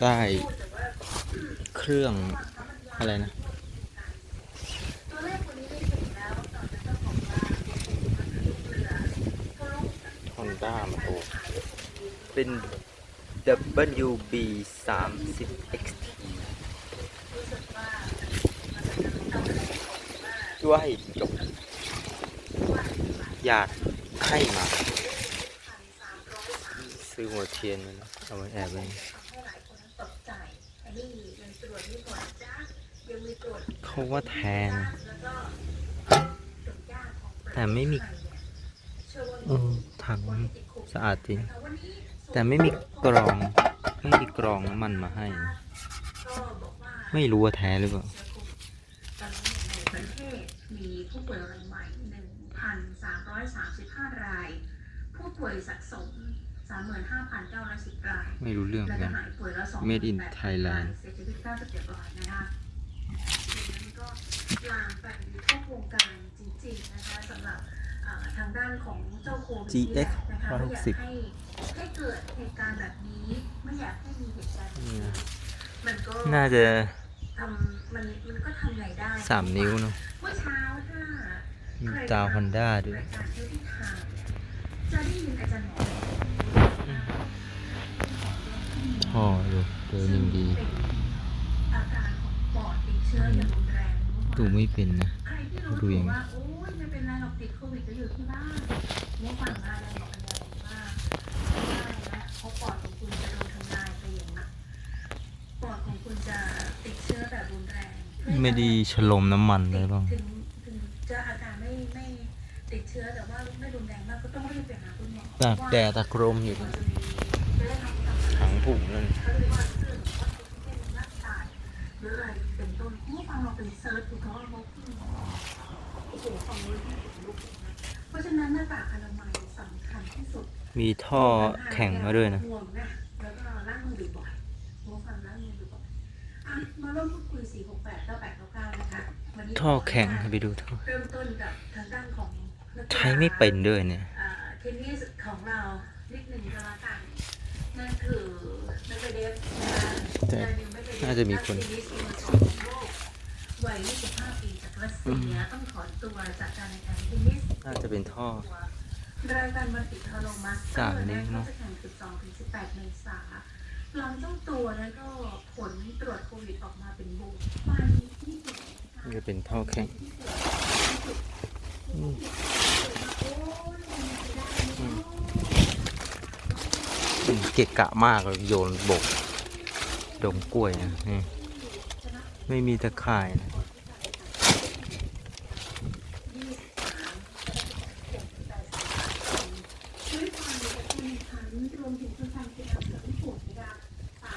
ได้เครื่องอะไรนะตันนี้ม่ถูกแล้วต่อจากเจ้าของบ้านมันคือลูกเรือเขามาโตเป็น WB 30 XT ด้วยจบญาติให้มา ซื้อหัวเทียนมานะเอาไว้แอบไว้เขาว่าแทน แต่ไม่มีเออถังสะอาดจริง แต่ไม่มีกรอง ไม่มีกรองน้ำมันมาให้ ไม่รู้ว่าแท้หรือเปล่ามีผู้ป่วยรายใหม่ 1,335 ราย ผู้ป่วยสะสม 35,910รายไม่รู้เรื่องและกัก็น หายป่วยแล้ว Made in Thailand เสียชีวิต97รายนะคะดังนั้นก็ลามไปทั่ววงการจริงๆนะคะสำหรับเอ่อทางด้านของเจ้าโควิด GX นะคะไม่อยาก160 ให้ให้เกิดเหตุการณ์แบบนี้ไม่อยากให้มีเหตุการณ์แบบนี่นี้นะมันก็ น่าจะทำมันมันก็ทำไงได้สามนิ้วเนอะเมื่อเช้าถ้ามีใครตาฮอนด้าด้วย รายการเทปที่ทางจะได้ยินอาจารย์หมอ ท่ออยู่เดินยังดีอาการของปอดติดเชื้ออย่างรุนแรงดูไม่เป็นนะใครที่รู้ดูตัวยังไงว่าโอ้ยไม่เป็นไรหรอกติดโควิดก็อยู่ที่บ้านเมื่อฟังอาจารย์บอกอาจารย์บอกว่าไม่ได้นะเพราะปอดของคุณจะโดนทำลายไปอย่างหนักปอดของคุณจะติดเชื้อแบบรุนแรงไม่ไดีฉลมน้ำมันเลยบ้างถึงถึงจะอาการไม่ไม่ติดเชื้อแต่ว่าไม่รุนแรงมากก็ต้องรีบไปหาคุณหมอตากแดดตากลมอยู่ ผุนั่นเขาเรียกว่าเรื่องวัตถุที่เป็นร่างกายหรืออะไรเป็นต้นเมื่อฟังเราไปเซิร์ชดูเขาว่าเขาขึ้นโอ้โหฟังเลยที่ขนลุกเลยนะเพราะฉะนั้นหน้ากากอนามัยสำคัญที่สุดมีท่อแข็งมาด้วยนะห่วงนะแล้วก็ล้างมือบ่อยๆหัวฟังล้างมือบ่อยๆอะมาร่วมพูดคุย4 6 8 9 8 9 9นะคะวันนี้ท่อแข็งไปดูท่อเริ่มต้นกับทางด้านของนักกีฬาใช้ไม่เป็นด้วยเนี่ยอ่าเทนนิสของเรานิดหนึ่งก็แล้วกัน นั่นคือเมเดเดฟนะคะแต่ดนิลเมเดเดฟน่าจะมีคนนักเทนนิสเยาวชนของโลกวัย25ปีจากรัสเซียต้องถอนตัวจากการแข่งขันเทนนิสน่าจะเป็นท่อรายการมันติดฮาโลมาสเตอสามร์นิ้นะวเนคะอะจะแข่ง12ถึง18เมษายนหลังเจ้าตัวนั้นก็ผลตรวจโควิดออกมาเป็นบวกไปที่สุดน่าจะเป็นท่อแข็ง เกะกะมากเลยโยนบก ดงกล้วยนะนี่ไม่มีตะข่ายนะ